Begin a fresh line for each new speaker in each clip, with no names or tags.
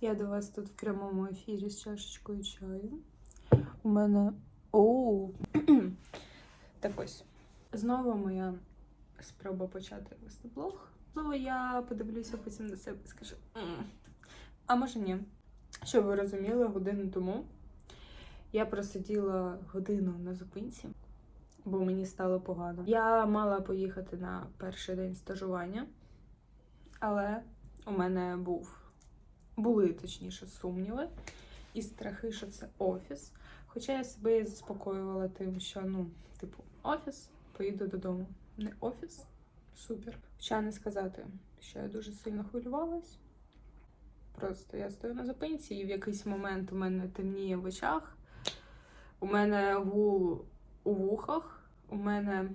Я до вас тут в прямому ефірі з чашечкою чаю. У мене. Оу! так ось. Знову моя спроба почати вести блог. Знову я подивлюся потім на себе і скажу. А може ні. Щоб ви розуміли, годину тому я просиділа годину на зупинці, бо мені стало погано. Я мала поїхати на перший день стажування, але у мене був були точніше сумніви і страхи, що це офіс. Хоча я себе заспокоювала тим, що ну, типу, офіс, поїду додому. Не офіс, супер. Хоча не сказати, що я дуже сильно хвилювалась. Просто я стою на зупинці, і в якийсь момент у мене темніє в очах, у мене гул у вухах, у мене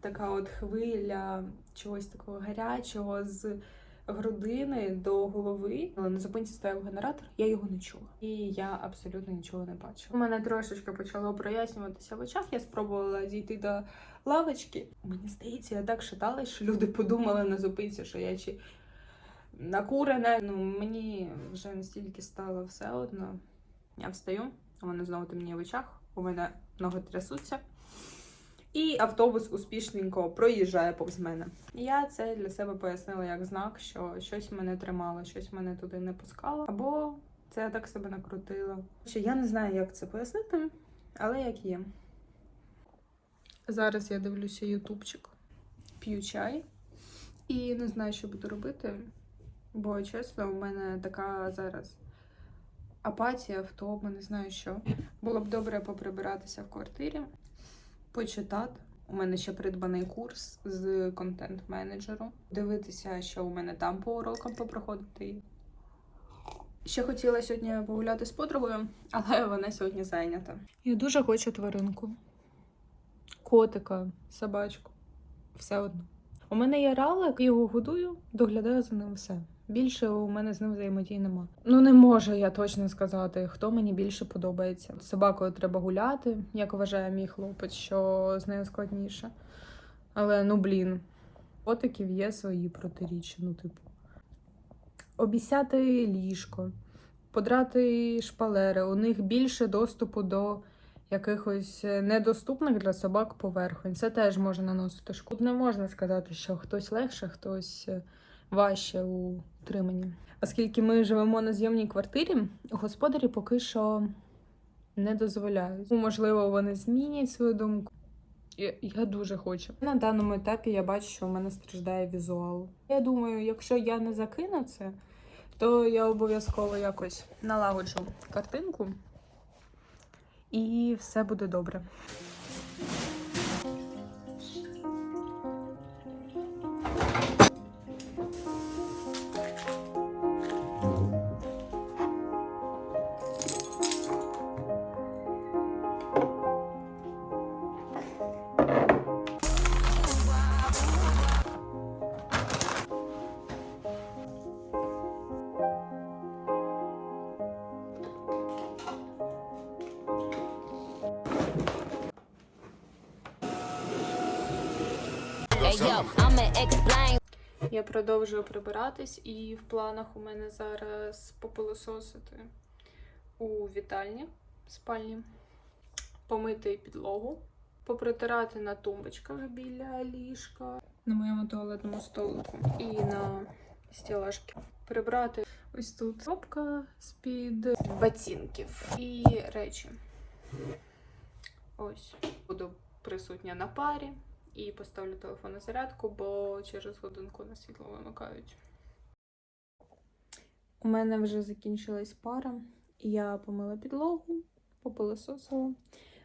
така от хвиля чогось такого гарячого з грудини до голови. Але на зупинці стояв генератор, я його не чула. І я абсолютно нічого не бачила. У мене трошечки почало прояснюватися в очах. Я спробувала дійти до лавочки. Мені здається, я так шаталась, що люди подумали на зупинці, що я чи накурена. Ну мені вже настільки стало все одно. Я встаю, у мене знову темніє в очах, у мене ноги трясуться. І автобус успішненько проїжджає повз мене. Я це для себе пояснила як знак, що щось мене тримало, щось мене туди не пускало, або це я так себе накрутила. Ще я не знаю, як це пояснити, але як є. Зараз я дивлюся ютубчик, п'ю чай і не знаю, що буду робити, бо чесно, у мене така зараз апатія, втома, не знаю що. Було б добре поприбиратися в квартирі почитати. У мене ще придбаний курс з контент-менеджеру. Дивитися, що у мене там по урокам попроходити. Ще хотіла сьогодні погуляти з подругою, але вона сьогодні зайнята. Я дуже хочу тваринку. Котика, собачку. Все одно. У мене є ралик, його годую, доглядаю за ним все. Більше у мене з ним взаємодії нема. Ну не можу я точно сказати, хто мені більше подобається. З собакою треба гуляти, як вважає мій хлопець, що з нею складніше. Але ну блін, котиків є свої протиріччя, ну типу. Обіцяти ліжко, подрати шпалери. У них більше доступу до якихось недоступних для собак поверхонь. Це теж може наносити шкоду. Не можна сказати, що хтось легше, хтось важче у утриманні. Оскільки ми живемо на зйомній квартирі, господарі поки що не дозволяють. Ну, Можливо, вони змінять свою думку. Я, дуже хочу. На даному етапі я бачу, що в мене страждає візуал. Я думаю, якщо я не закину це, то я обов'язково якось налагоджу картинку, і все буде добре. Я продовжую прибиратись, і в планах у мене зараз попилососити у вітальні спальні, помити підлогу, попритирати на тумбочках біля ліжка, на моєму туалетному столику і на стілажки. Прибрати ось тут кнопка з-під ботинків. І речі. Ось. Буду присутня на парі і поставлю телефон на зарядку, бо через годинку на світло вимикають. У мене вже закінчилась пара. Я помила підлогу, попилососила,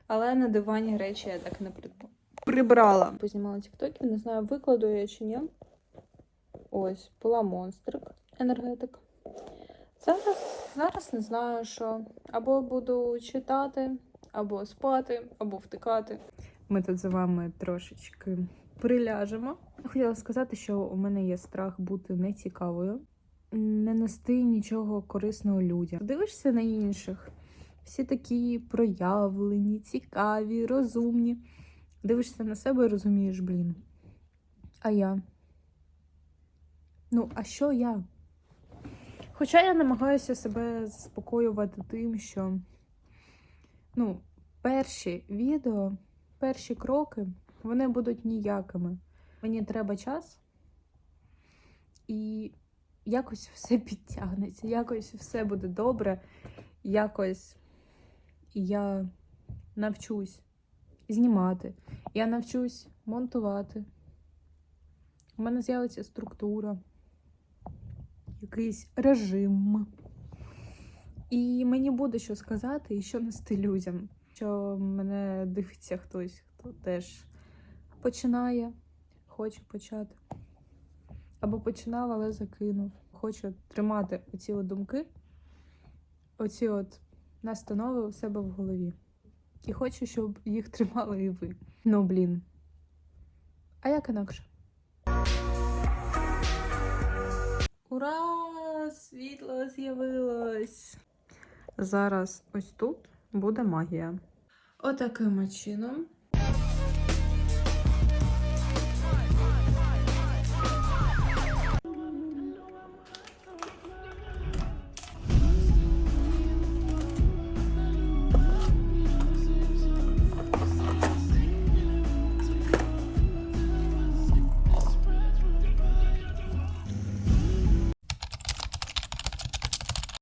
але на дивані речі я так не. Прибрала. Познімала тіктоків, не знаю, викладу я чи ні. Ось, була монстрик, енергетик. Зараз, зараз не знаю, що. Або буду читати, або спати, або втикати. Ми тут з вами трошечки приляжемо. Хотіла сказати, що у мене є страх бути нецікавою, не нести нічого корисного людям. Дивишся на інших, всі такі проявлені, цікаві, розумні. Дивишся на себе і розумієш, блін. А я? Ну, а що я? Хоча я намагаюся себе заспокоювати тим, що ну, перші відео, перші кроки, вони будуть ніякими. Мені треба час, і якось все підтягнеться, якось все буде добре, якось я навчусь знімати, я навчусь монтувати. У мене з'явиться структура, якийсь режим. І мені буде що сказати і що нести людям. Що мене дивиться хтось, хто теж починає, хоче почати. Або починав, але закинув. Хочу тримати оці от думки, оці от настанови у себе в голові. І хочу, щоб їх тримали і ви. Ну, блін. А як інакше? Ура! Світло з'явилось! Зараз ось тут буде магія. Отаким чином